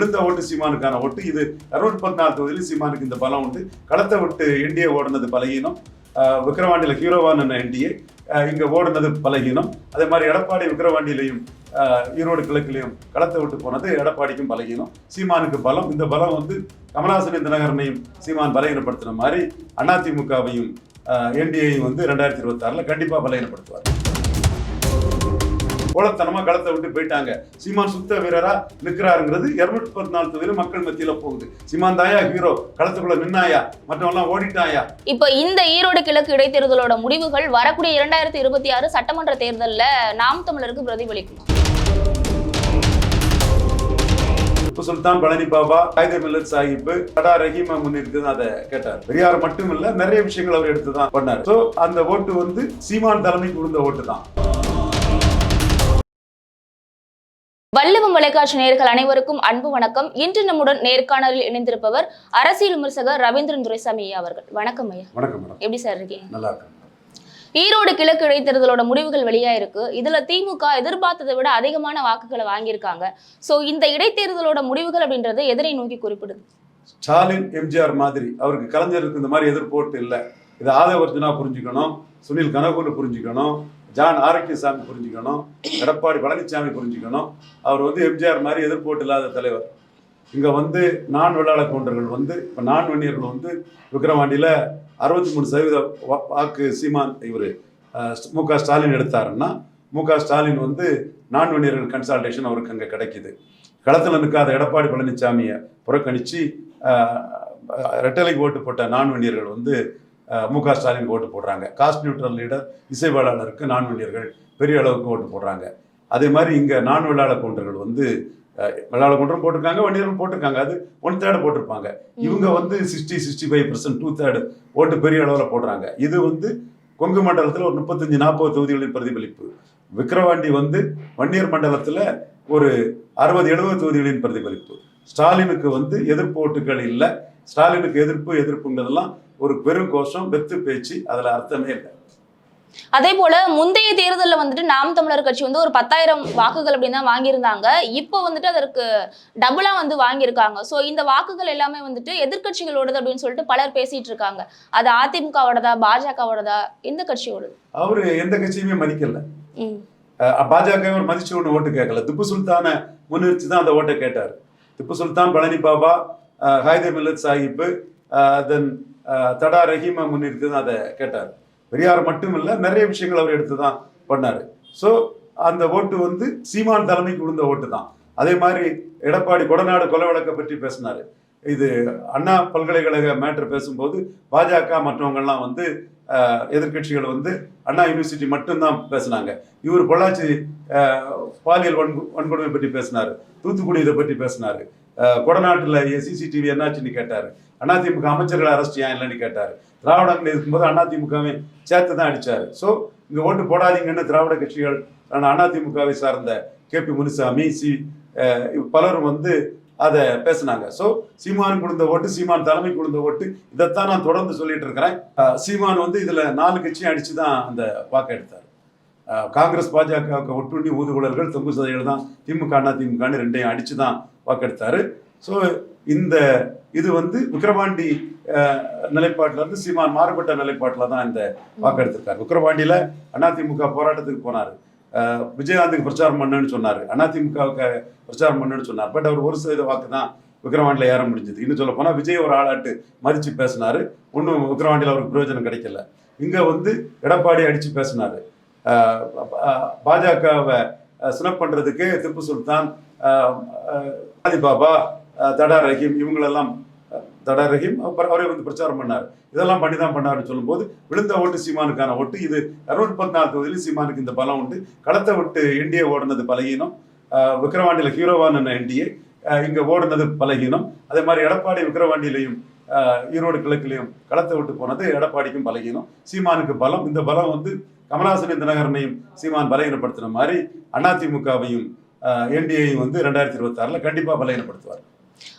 விழுந்த ஓட்டு சீமானுக்கான ஓட்டு. இது இருநூத்தி பதினாலு தொகுதியில் சீமானுக்கு இந்த பலம் உண்டு. களத்தை விட்டு என்டிஏ ஓடினது பலகீனம். விக்ரவாண்டியில் விக்கிரவாண்டியில ஹீரோவான என்டிஏ இங்கே ஓடினது பலகீனம். அதே மாதிரி எடப்பாடி விக்ரவாண்டியிலையும் ஈரோடு கிழக்கிலையும் களத்தை விட்டு போனது எடப்பாடிக்கும் பலகீனம். சீமானுக்கு பலம். இந்த பலம் வந்து கமலஹாசன் தினகரனையும் சீமான் பலகீனப்படுத்தின மாதிரி அதிமுகவையும் என்டிஏயும் வந்து ரெண்டாயிரத்தி இருபத்தாறுல கண்டிப்பாக பலகீனப்படுத்துவார். கோலத்தனமா களத்தை விட்டு போயிட்டாங்க. சீமான் சுத்த வீரரா நிக்கிறாருங்கிறது இருநூத்தி பத்து நாலு தொகுதியில மக்கள் மத்தியில போகுது. சீமான் தாயா ஹீரோ களத்துக்குள்ள நின்னாயா? மற்றவெல்லாம் ஓடிட்டாயா? இப்போ இந்த ஈரோடு கிழக்கு இடைத்தேர்தலோட முடிவுகள் வரக்கூடிய இரண்டாயிரத்தி இருபத்தி ஆறு சட்டமன்ற தேர்தல்ல நாம் தமிழருக்கு பிரதிபலிக்கும்? திப்பு சுல்தான் பழனி பாபா காய்தே மில்லத் சாஹிப் கடா ரஹீமா முன்னிருக்கு அதை கேட்டார். பெரியார் மட்டும் இல்ல நிறைய விஷயங்கள் அவர் எடுத்து தான் பண்ணார். சோ அந்த ஓட்டு வந்து சீமான் தலைமைக்கு விழுந்த ஓட்டு தான் தொலைக்காட்சி நேயர்கள் அனைவருக்கும் அன்பு வணக்கம். இன்று நம்முடன் நேர்காணலில் இணைந்திருப்பவர் அரசியல் விமர்சகர் ரவீந்திரன் துரைசாமி அவர்கள். வணக்கம் ஐயா. வணக்கம் எப்படி சார் இருக்கீங்க? நல்லா இருக்கு ஈரோடு கிழக்கு இடைத்தேர்தலோட முடிவுகள் வெளியாயிருக்கு இதுல திமுக எதிர்பார்த்ததை விட அதிகமான வாக்குகளை வாங்கியிருக்காங்க. சோ இந்த இடைத்தேர்தலோட முடிவுகள் அப்படின்றது எதனை நோக்கி குறிப்பிடுது. ஸ்டாலின் எம்ஜிஆர் மாதிரி அவருக்கு கலைஞருக்கு இந்த மாதிரி எதிர்போட்டு இல்லை. இது ஆதவர்ஜனா புரிஞ்சுக்கணும் சுனில் கனகுன்னு புரிஞ்சுக்கணும் ஜான் ஆரோக்கியசாமி புரிஞ்சுக்கணும். எடப்பாடி பழனிசாமி புரிஞ்சுக்கணும். அவர் வந்து எம்ஜிஆர் மாதிரி எதிர்போட்டு இல்லாத தலைவர். இங்கே வந்து நான் வெள்ளாள கவுண்டர்கள் வந்து இப்போ நான் வெண்ணியர்கள் வந்து விக்ரவாண்டியில் அறுபத்தி மூணு சதவீத வா- வாக்கு சீமான் இவர் மு க ஸ்டாலின் எடுத்தாருன்னா மு க ஸ்டாலின் வந்து நான் வெண்ணியர்கள் கன்சல்டேஷன் அவருக்கு அங்கே கிடைக்குது. களத்தில் நிற்காத எடப்பாடி பழனிசாமியை புறக்கணித்து ரெட்டலைக்கு ஓட்டு போட்ட நான் வெண்ணியர்கள் வந்து மு க ஸ்டாலின் ஓட்டு போடுறாங்க. காஸ்ட் நியூட்ரல் லீடர் இசைவாளருக்கு நான் வன்னியர்கள் பெரிய அளவுக்கு ஓட்டு போடுறாங்க. அதே மாதிரி இங்கே நான் வெள்ளாள கவுண்டர்கள் வந்து வெள்ளாள கவுண்டரும் போட்டிருக்காங்க வன்னியரும் போட்டிருக்காங்க. அது ஒன் தேர்டு போட்டிருப்பாங்க. இவங்க வந்து sixty sixty five percent two third ஓட்டு பெரிய அளவில் போடுறாங்க. இது வந்து கொங்கு மண்டலத்தில் ஒரு முப்பத்தஞ்சு நாற்பது தொகுதிகளின் பிரதிபலிப்பு. விக்கிரவாண்டி வந்து வன்னியர் மண்டலத்தில் ஒரு அறுபது எழுபது தொகுதிகளின் பிரதிபலிப்பு. ஸ்டாலினுக்கு வந்து எதிர்ப்பு ஓட்டுகள் இல்லை. ஸ்டாலினுக்கு எதிர்ப்பு எதிர்ப்புங்கிறதெல்லாம் ஒரு பெரும் கோஷம் வெத்து பேச்சு அதில் அர்த்தமே இல்லை. அதே போல முந்தைய தேர்தல்ல வந்துட்டு நாம் தமிழர் கட்சி வந்து ஒரு பத்தாயிரம் வாக்குகள் அப்படின்னு தான் வாங்கியிருந்தாங்க. இப்போ வந்துட்டு அதற்கு டபுளா வந்து வாங்கியிருக்காங்க. சோ இந்த வாக்குகள் எல்லாமே வந்துட்டு எதிர்க்கட்சிகளோடது அப்படின்னு சொல்லிட்டு பலர் பேசிட்டு இருக்காங்க அது அதிமுகவோடதா பாஜகவோடதா எந்த கட்சியோடது? அவர் எந்த கட்சியுமே மதிக்கல. பாஜக மதிச்சு ஒன்று ஓட்டு கேட்கல திப்பு சுல்தானை முன்னிறுத்தி தான் அந்த ஓட்டை கேட்டார். திப்பு சுல்தான் பழனி பாபா அஹ், ஹைதே மில்லத் சாஹிப் தென் தடா ரஹீமா முன்னிறுத்தி தான் அதை கேட்டார். பெரியார் மட்டும் இல்லை நிறைய விஷயங்கள் அவர் எடுத்து தான் பண்ணார். ஸோ அந்த ஓட்டு வந்து சீமான் தலைமைக்கு விழுந்த ஓட்டு தான். அதே மாதிரி எடப்பாடி கொடநாடு கொலை வழக்கை பற்றி பேசினார். இது அண்ணா பல்கலைக்கழக மேட்ரு பேசும்போது பாஜக மற்றவங்கள்லாம் வந்து எதிர்கட்சிகள் எதிர்க்கட்சிகள் வந்து அண்ணா யூனிவர்சிட்டி மட்டும்தான் பேசினாங்க. இவர் பொள்ளாச்சி பாலியல் வன்கு வன்கொடுமை பற்றி பேசினார். தூத்துக்குடி இதை பற்றி பேசினார். கொடநாட்டில் சிசிடிவி என்னாச்சுன்னு கேட்டார். அதிமுக அமைச்சர்கள் அரெஸ்ட் ஏன் இல்லைன்னு கேட்டார். திராவிடங்கள் இருக்கும்போது அதிமுகவை சேர்த்து தான் அடிச்சார். ஸோ இங்கே ஓட்டு போடாதீங்கன்னு திராவிட கட்சிகள் ஆனா அதிமுகவை சார்ந்த கே பி முனுசாமி சி பலரும் வந்து அதை பேசுனாங்க. ஸோ சீமான் கொடுத்த ஓட்டு சீமான் தலைமை கொடுத்த ஓட்டு இதைத்தான் நான் தொடர்ந்து சொல்லிட்டு இருக்கிறேன். சீமான் வந்து இதில் நாலு கட்சியும் அடித்து தான் அந்த வாக்கு எடுத்தார். காங்கிரஸ் பாஜக ஒட்டுண்ணி ஊதுகுழல்கள் தொங்கு சதைகள் தான் திமுக அண்ணா திமுகன்னு ரெண்டையும் அடித்து தான் வாக்கெடுத்தாரு. ஸோ இந்த இது வந்து விக்கிரவாண்டி நிலைப்பாட்டில் இருந்து சீமான் மாறுபட்ட நிலைப்பாட்டில் தான் இந்த வாக்கெடுத்திருக்காரு. விக்கிரவாண்டியில அதிமுக போராட்டத்துக்கு போனார். விஜயகாந்துக்கு பிரச்சாரம் பண்ணுன்னு சொன்னார். அதிமுகவுக்கு பிரச்சாரம் பண்ணுன்னு சொன்னார். பட் அவர் ஒரு சதவீத வாக்கு தான் விக்கிரவாண்டியில் ஏற முடிஞ்சது. இன்னும் சொல்ல போனால் விஜய் ஒரு ஆளாட்டு மதித்து பேசினாரு. ஒன்றும் விக்கிரவாண்டியில் அவருக்கு பிரயோஜனம் கிடைக்கல. இங்கே வந்து எடப்பாடி அடித்து பேசினார். பாஜகவை சினப் பண்ணுறதுக்கு திப்பு சுல்தான் ஆதி பாபா தடா ரஹீம் இவங்களெல்லாம் தடா ரஹீம் அப்புறம் அவரே வந்து பிரச்சாரம் பண்ணார். இதெல்லாம் பண்ணி தான் பண்ணாருன்னு சொல்லும்போது விழுந்த ஓட்டு சீமானுக்கான ஓட்டு இது. இருநூத்தி பதினாலு தொகுதியில் சீமானுக்கு இந்த பலம் உண்டு. களத்தை விட்டு என்டிஏ ஓடுனது பலகீனம். விக்ரவாண்டியில் ஹீரோவான என்டிஏ இங்கே ஓடுனது பலகீனம். அதே மாதிரி எடப்பாடி விக்கிரவாண்டியிலையும் ஈரோடு கிழக்கிலையும் களத்தை விட்டு போனது எடப்பாடிக்கும் பலகீனம். சீமானுக்கு பலம். இந்த பலம் வந்து கமலஹாசன் தினகரனையும் சீமான் பலகீனப்படுத்தின மாதிரி அதிமுகவையும் என்டிஏயும் வந்து ரெண்டாயிரத்தி இருபத்தாறில் கண்டிப்பாக பலகீனப்படுத்துவார்.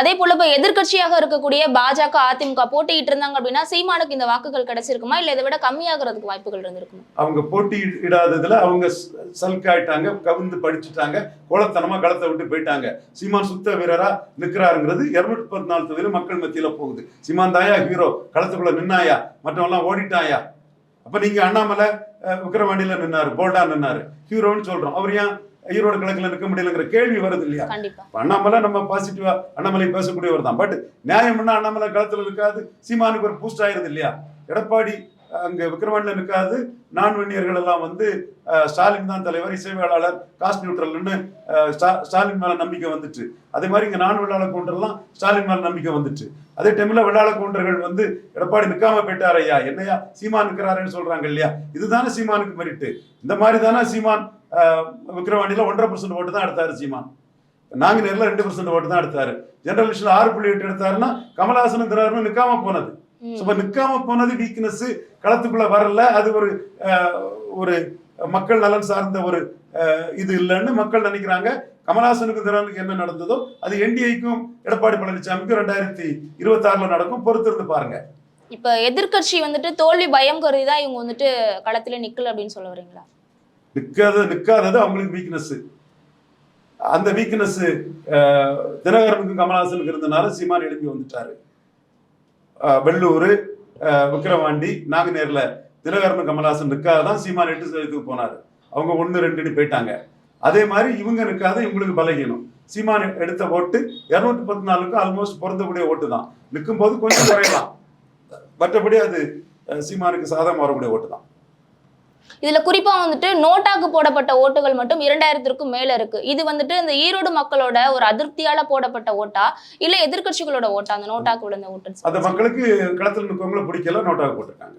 அதே போல இப்ப எதிர்க்கட்சியாக இருக்கக்கூடிய பாஜக அதிமுக போட்டியிட்டு இருந்தாங்க அப்படின்னா சீமானுக்கு இந்த வாக்குகள் கிடைச்சிருக்குமா? இல்ல இதை விட கம்மியாகிறதுக்கு வாய்ப்புகள் இருந்திருக்குமா? அவங்க போட்டி இடாததுல அவங்க சல்க் ஆயிட்டாங்க கவிழ்ந்து படிச்சுட்டாங்க கோலத்தனமா களத்தை விட்டு போயிட்டாங்க. சீமான் சுத்த வீரரா நிக்கிறாருங்கிறது இருநூத்தி பத்து நாலு தொகுதியில மக்கள் மத்தியில போகுது. சீமான் தாயா ஹீரோ களத்துக்குள்ள நின்னாயா? மற்றவெல்லாம் ஓடிட்டாயா? அப்ப நீங்க அண்ணாமலை அஹ், விக்கிரவாண்டியில நின்னாரு போல்டா நின்னாரு. ஹீரோன்னு சொல்றோம். அவர் ஏன் ஈரோடு கிழக்குல நிற்க முடியலங்கிற கேள்வி வருது இல்லையா? அண்ணாமலை நம்ம பாசிட்டிவா அண்ணாமலை பேசக்கூடியவர் தான். பட் நியாயம்னா அண்ணாமலை களத்துல இருக்காது சீமானுக்கு ஒரு பூஸ்ட் ஆயிருது இல்லையா? எடப்பாடி அங்கே விக்ரவாண்டில நிற்காது நான் வெண்ணியர்கள் எல்லாம் வந்து ஸ்டாலின் தான் தலைவர் இசைவேளாளர் காஸ்ட் நியூட்ரல்னு ஸ்டா- ஸ்டாலின் மேல நம்பிக்கை வந்துச்சு. அதே மாதிரி இங்க நான் வெள்ளாள கவுண்டர்லாம் ஸ்டாலின் மேல நம்பிக்கை வந்துச்சு. அதே டைம்ல வெள்ளாள கவுண்டர்கள் வந்து எடப்பாடி நிக்காம போயிட்டார் ஐயா. என்னையா சீமான் நிற்கிறாருன்னு சொல்றாங்க இல்லையா? இதுதானே சீமானுக்கு மெரிட்டு இந்த மாதிரி தானே சீமான் அஹ், ஒன்றரை பர்சன்ட் ஓட்டு தான் எடுத்தாரு சீமான். நாங்க நேரில் ரெண்டு பர்சன்ட் ஓட்டு தான் எடுத்தாரு. ஜெனரல் எலெக்ஷன்ல ஆறு புள்ளி எட்டு எடுத்தாருன்னா கமலஹாசன் திராருன்னு நிக்காம போனது. சும்மா நிக்காம போனது வீக்னஸ் களத்துக்குள்ள வரல. அது ஒரு ஒரு மக்கள் நலன் சார்ந்த ஒரு இது இல்லைன்னு மக்கள் நினைக்கிறாங்க. கமலஹாசனுக்கு திரானுக்கு என்ன நடந்ததோ அது என்டிஐக்கும் எடப்பாடி பழனிசாமிக்கும் ரெண்டாயிரத்தி இருபத்தி நடக்கும். பொறுத்திருந்து பாருங்க. இப்ப எதிர்க்கட்சி வந்துட்டு தோல்வி பயம் கருதி தான் இவங்க வந்துட்டு களத்துல நிக்கல அப்படின்னு சொல்ல வரீங்களா? நிக்காத நிக்காதது அவங்களுக்கு வீக்னஸ் அந்த வீக்னஸ் தினகரனுக்கும் கமலஹாசனுக்கு இருந்தனால சீமான் எழுப்பி வந்துட்டாரு. வெள்ளூர் விக்கிரவாண்டி நாங்குநேர்ல தினகரனும் கமலஹாசன் நிற்காதான் சீமான் எட்டு சதவீதத்துக்கு போனார். அவங்க ஒன்று ரெண்டுன்னு போயிட்டாங்க. அதே மாதிரி இவங்க நிற்காத இவங்களுக்கு பலகீனம். சீமான் எடுத்த ஓட்டு இரநூத்தி பத்து நாலுக்கு ஆல்மோஸ்ட் பொருந்தக்கூடிய ஓட்டு தான். நிற்கும் போது கொஞ்சம் குறையலாம். மற்றபடி அது சீமானுக்கு சாதகமாக வரக்கூடிய ஓட்டு தான். இதுல குறிப்பா வந்துட்டு நோட்டாக்கு போடப்பட்ட ஓட்டுகள் மட்டும் இரண்டாயிரத்திற்கும் மேல இருக்கு. இது வந்துட்டு இந்த ஈரோடு மக்களோட ஒரு அதிருப்தியால போடப்பட்ட ஓட்டா? இல்ல எதிர்க்கட்சிகளோட ஓட்டா? அந்த நோட்டாக்கு விழுந்த ஓட்டு அந்த மக்களுக்கு களத்தில் நிற்கவங்கள பிடிக்கல நோட்டாக போட்டிருக்காங்க.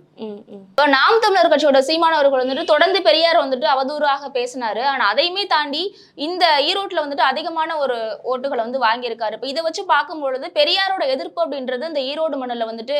இப்ப நாம் தமிழர் கட்சியோட சீமானவர்கள் வந்துட்டு தொடர்ந்து பெரியார் வந்துட்டு அவதூறாக பேசினாரு. ஆனா அதையுமே தாண்டி இந்த ஈரோட்ல வந்துட்டு அதிகமான ஒரு ஓட்டுகளை வந்து வாங்கியிருக்காரு. இப்ப இதை வச்சு பார்க்கும் பொழுது பெரியாரோட எதிர்ப்பு அப்படின்றது இந்த ஈரோடு மண்ணில் வந்துட்டு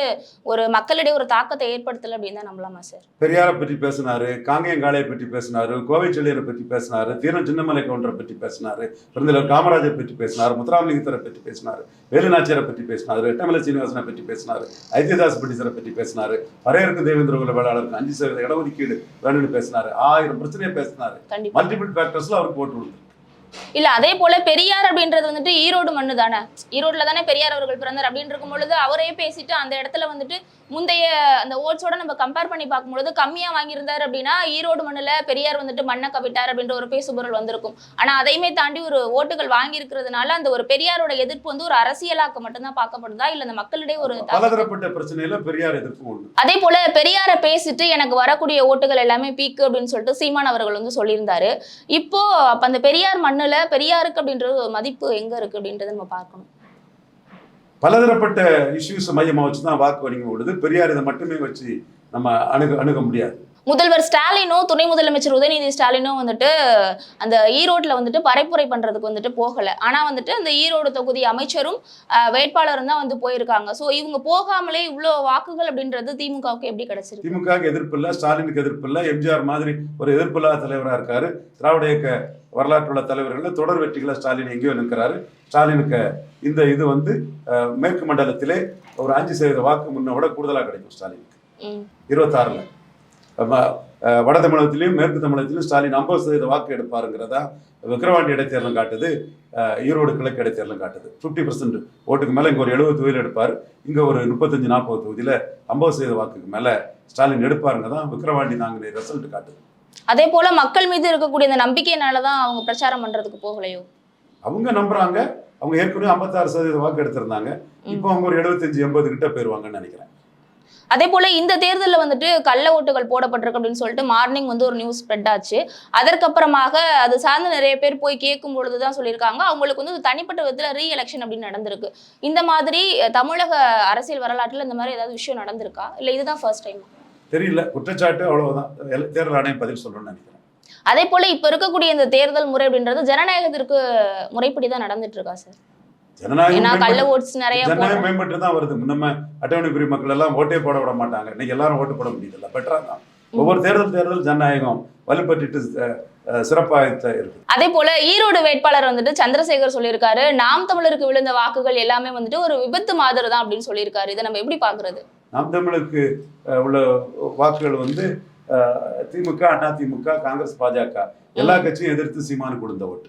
ஒரு மக்களிடையே ஒரு தாக்கத்தை ஏற்படுத்தல அப்படின்னு தான் நம்பலாமா சார்? பெரியாரை பற்றி பேசினாரு காங்கேயங்காளையை பற்றி பேசினாரு கோவை செல்லியரை பற்றி பேசினாரு தீரன் சின்னமலை கவுண்டரை பற்றி பேசினாரு பெருந்தலைவர் காமராஜர் பற்றி பேசினார் முத்துராமலிங்கத்தரை பற்றி பேசினாரு வேலுநாச்சியரை பற்றி பேசினாரு ரெட்டமலை சீனிவாசனை பற்றி பேசினாரு ஐத்தியதாஸ் பண்டிதரை பற்றி பேசினாரு பறையருக்கு தேவேந்திர குல வேளாளருக்கு அஞ்சு சதவீத இடஒதுக்கீடு வேணும்னு பேசினாரு ஆயிரம் பிரச்சனையை பேசினாரு. மல்டிபிள் ஃபேக்டர்ஸ்ல அவருக்கு போட்டு விழுந்து. இல்ல அதே போல பெரியார் அப்படின்றது வந்துட்டு ஈரோடு மண்ணு தானே ஈரோட்ல தானே பெரியார் அவர்கள் பிறந்தார் அப்படின்னு இருக்கும் பொழுது அவரே பேசிட்டு அந்த இடத்துல வந்துட்டு முந்தைய அந்த ஓட்ஸோட நம்ம கம்பேர் பண்ணி பார்க்கும்பொழுது கம்மியா வாங்கியிருந்தாரு அப்படின்னா ஈரோடு மண்ணுல பெரியார் வந்துட்டு மண்ணை கவிட்டார் அப்படின்ற ஒரு பேசுபொருள் வந்திருக்கும். ஆனா அதையுமே தாண்டி ஒரு ஓட்டுகள் வாங்கி இருக்கிறதுனால அந்த ஒரு பெரியாரோட எதிர்ப்பு வந்து ஒரு அரசியலாக்க மட்டும்தான் பார்க்கப்படுதா? இல்ல அந்த மக்களிடையே ஒரு பலதரப்பட்ட பிரச்சனையில பெரியார் எதிர்ப்பு அதே போல பெரியாரை பேசிட்டு எனக்கு வரக்கூடிய ஓட்டுகள் எல்லாமே பீக்கு அப்படின்னு சொல்லிட்டு சீமான் அவர்கள் வந்து சொல்லியிருந்தாரு. இப்போ அப்ப அந்த பெரியார் மண்ணுல பெரியாருக்கு அப்படின்றது ஒரு மதிப்பு எங்க இருக்கு அப்படின்றத நம்ம பார்க்கணும். பலதரப்பட்ட இஷ்யூஸ் மையமாக வச்சு தான் வாக்கு வணிகம் ஓடுது. பெரியார் இதை மட்டுமே வச்சு நம்ம அணுக அணுக முடியாது. முதல்வர் ஸ்டாலினும் துணை முதலமைச்சர் உதயநிதி ஸ்டாலினும் வந்துட்டு அந்த ஈரோட்ல வந்துட்டு பரப்புரை பண்றதுக்கு வந்துட்டு போகல. ஆனா வந்துட்டு அந்த ஈரோடு தொகுதி அமைச்சரும் வேட்பாளரும் தான் வந்து போயிருக்காங்க. சோ இவங்க போகாமலே இவ்வளோ வாக்குகள் அப்படின்றது திமுகவுக்கு எப்படி கிடைச்சிருக்கு? திமுகவுக்கு எதிர்ப்பு இல்லை ஸ்டாலினுக்கு எதிர்ப்பு இல்லை. எம்ஜிஆர் மாதிரி ஒரு எதிர்ப்பில்லாத தலைவராக இருக்காரு. திராவிட இயக்க வரலாற்றுள்ள தலைவர்கள் தொடர் வெற்றிகளை ஸ்டாலின் எங்கேயோ நிற்கிறாரு ஸ்டாலினுக்கு இந்த இது வந்து மேற்கு மண்டலத்திலே ஒரு அஞ்சு சதவீத வாக்கு முன்ன விட கூடுதலாக கிடைக்கும் ஸ்டாலினுக்கு. இருபத்தாறுல. வட தமிழகத்திலையும் மேற்கு தமிழகத்திலையும் ஸ்டாலின் ஐம்பது சதவீத வாக்கு எடுப்பாருங்கிறதா விக்கிரவாண்டி இடைத்தேர்தலும் காட்டுது. ஈரோடு கிழக்கு இடைத்தேர்தலும் காட்டுது. ஃபிஃப்டி பர்சன்ட் ஓட்டுக்கு மேலே இங்கே ஒரு எழுபது தொகுதியில் எடுப்பார். இங்கே ஒரு முப்பத்தஞ்சு நாற்பது தொகுதியில் ஐம்பது சதவீத வாக்குக்கு மேலே ஸ்டாலின் எடுப்பாருங்க தான் விக்கிரவாண்டி நாங்கள் ரிசல்ட் காட்டுது. அதே போல மக்கள் மீது இருக்கக்கூடிய அந்த நம்பிக்கையினாலதான் அவங்க பிரச்சாரம் பண்றதுக்கு போகலையோ? அவங்க நம்புறாங்க. அவங்க ஏற்கனவே ஐம்பத்தாறு சதவீத வாக்கு எடுத்திருந்தாங்க. இப்போ அவங்க ஒரு எழுபத்தஞ்சு எண்பது கிட்ட போயிருவாங்கன்னு நினைக்கிறேன். அதே போல இந்த தேர்தலில் வந்துட்டு கள்ள ஓட்டுகள் போடப்பட்டிருக்கு அப்படின்னு சொல்லிட்டு மார்னிங் வந்து ஒரு நியூஸ் ஸ்ப்ரெட் ஆச்சு. அதற்கப்புறமாக அது சார்ந்து நிறைய பேர் போய் கேட்கும் பொழுதுதான் சொல்லியிருக்காங்க. அவங்களுக்கு வந்து தனிப்பட்ட விதத்துல ரீ எலெக்ஷன் அப்படின்னு நடந்திருக்கு. இந்த மாதிரி தமிழக அரசியல் வரலாற்றுல இந்த மாதிரி ஏதாவது விஷயம் நடந்திருக்கா? இல்ல இதுதான் ஃபர்ஸ்ட் டைம் தெரியல. குற்றச்சாட்டு அவ்வளவுதான். தேர்தல் ஆணையம் பதில் சொல்லணும்னு நினைக்கிறேன். அதே போல இப்ப இருக்கக்கூடிய இந்த தேர்தல் முறை அப்படின்றது ஜனநாயகத்திற்கு முறைப்படி தான் நடந்துட்டு இருக்கா சார் ஏன்னா கள்ள ஓட்ஸ் நிறைய ஜனநாயகம். மேம்பட்டு தான் வருது. நம்ம அட்டவணை பிரிவு மக்கள் எல்லாம் ஓட்டே போட விட மாட்டாங்க. இன்னைக்கு எல்லாரும் ஓட்டு போட முடியுதுல்ல. பெட்டரா தான். ஒவ்வொரு தேர்தல் தேர்தல் ஜனநாயகம் வலுப்பட்டுட்டு சிறப்பாக இருக்கு அதே போல ஈரோடு வேட்பாளர் வந்துட்டு சந்திரசேகர் சொல்லியிருக்காரு. நாம் தமிழருக்கு விழுந்த வாக்குகள் எல்லாமே வந்துட்டு ஒரு விபத்து மாதிரி தான் அப்படின்னு சொல்லியிருக்காரு. இதை நம்ம எப்படி பாக்குறது நாம் தமிழுக்கு உள்ள வாக்குகள் வந்து திமுக அதிமுக காங்கிரஸ் பாஜக. எல்லா கட்சியும் எதிர்த்து சீமானு கொடுத்த ஓட்டு.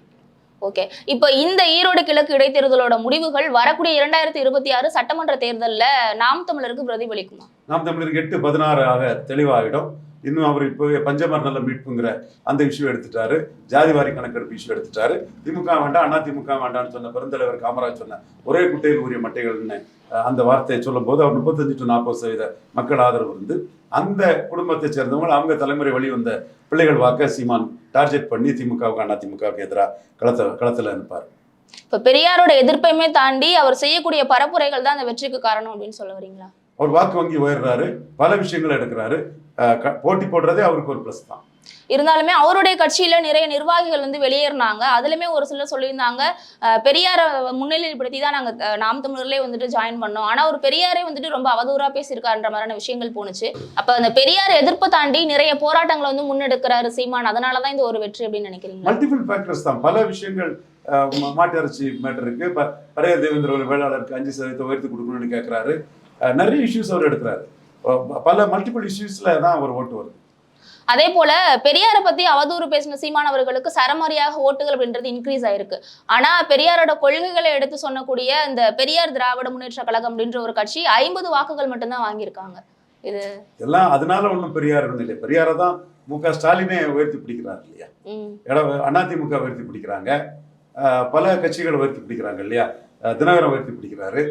ஓகே இப்போ இந்த ஈரோடு கிழக்கு இடைத்தேர்தலோட முடிவுகள் வரக்கூடிய இரண்டாயிரத்தி இருபத்தி ஆறு சட்டமன்ற தேர்தலில் நாம் தமிழருக்கு பிரதிபலிக்குமா? நாம் தமிழருக்கு எட்டு பதினாறு ஆக தெளிவாகிடும். இன்னும் அவர் இப்போவே பஞ்சமர் நல்ல மீட்புங்கிற அந்த இஷ்யூ எடுத்துட்டாரு. ஜாதிவாரி கணக்கெடுப்பு இஷ்யூ எடுத்துட்டாரு. திமுக வேண்டாம் அண்ணா திமுக வேண்டாம்னு சொன்ன பெருந்தலைவர் காமராஜ் சொன்ன ஒரே குட்டையில் உரிய மட்டைகள்னு அந்த வார்த்தையை சொல்லும் போது அவர் முப்பத்தஞ்சு டு நாற்பது சதவீத மக்கள் ஆதரவு இருந்து அந்த குடும்பத்தை சேர்ந்தவங்க அவங்க தலைமுறை வழி வந்த பிள்ளைகள் வாக்க சீமான் டார்கெட் பண்ணி திமுகவுக்கு அண்ணா திமுகவுக்கு எதிராக களத்தை களத்தில் அனுப்பார். இப்ப பெரியாரோட எதிர்ப்பையுமே தாண்டி அவர் செய்யக்கூடிய பரப்புரைகள் தான் அந்த வெற்றிக்கு காரணம் அப்படின்னு சொல்ல வரீங்களா? அவர் வாக்கு வங்கி உயர்றாரு பல விஷயங்களை எடுக்கிறாரு. போட்டி போடுறதே அவருக்கு ஒரு ப்ளஸ் தான். இருந்தாலுமே அவருடைய கட்சியில நிறைய நிர்வாகிகள் வந்து வெளியேறினாங்க. அதுலயுமே ஒரு சிலர் சொல்லியிருந்தாங்க அஹ், பெரியாரை முன்னிலைப்படுத்தி தான் நாங்க நாம் தமிழர்லயே வந்துட்டு ஜாயின் பண்ணோம். ஆனா ஒரு பெரியாரே வந்துட்டு ரொம்ப அவதூறா பேசியிருக்காருன்ற மாதிரியான விஷயங்கள் போணுச்சு. அப்ப அந்த பெரியார் எதிர்ப்பு தாண்டி நிறைய போராட்டங்களை வந்து முன்னெடுக்கிறாரு சீமான். அதனாலதான் இந்த ஒரு வெற்றி அப்படின்னு நினைக்கிறீங்க மல்டிபிள் ஃபேக்டர்ஸ் தான். பல விஷயங்கள் மாட்டிறச்சி ம- மேட்டர் இருக்கு. இப்போ பரைய தேவேந்திர வேளாளருக்கு அஞ்சு சதவீதத்தை உயர்த்தி கொடுக்கணும்னு கேட்குறாரு நிறைய இஷ்யூஸ் அவர் எடுக்கிறாரு. பல மல்டிபிள் இஷ்யூஸ்ல தான் அவர் ஓட்டு வருது. அதே போல பெரியாரை பத்தி அவதூறு பேசின சீமான் அவர்களுக்கு சரமாரியாக ஓட்டுகள் அப்படின்றது இன்க்ரீஸ் ஆயிருக்கு. ஆனா பெரியாரோட கொள்கைகளை எடுத்து சொன்னக்கூடிய இந்த பெரியார் திராவிட முன்னேற்ற கழகம் அப்படின்ற ஒரு கட்சி ஐம்பது வாக்குகள் மட்டும்தான் வாங்கியிருக்காங்க. இது எல்லாம் அதனால ஒன்றும் பெரியார் ஒன்றும் இல்லை. பெரியாரை தான் மு க ஸ்டாலினே உயர்த்தி பிடிக்கிறார் இல்லையா? அதிமுக உயர்த்தி பிடிக்கிறாங்க. பல கட்சிகள் உயர்த்தி பிடிக்கிறாங்க இல்லையா? தினகரன் உயர்த்தி பிடிக்கிறாரு.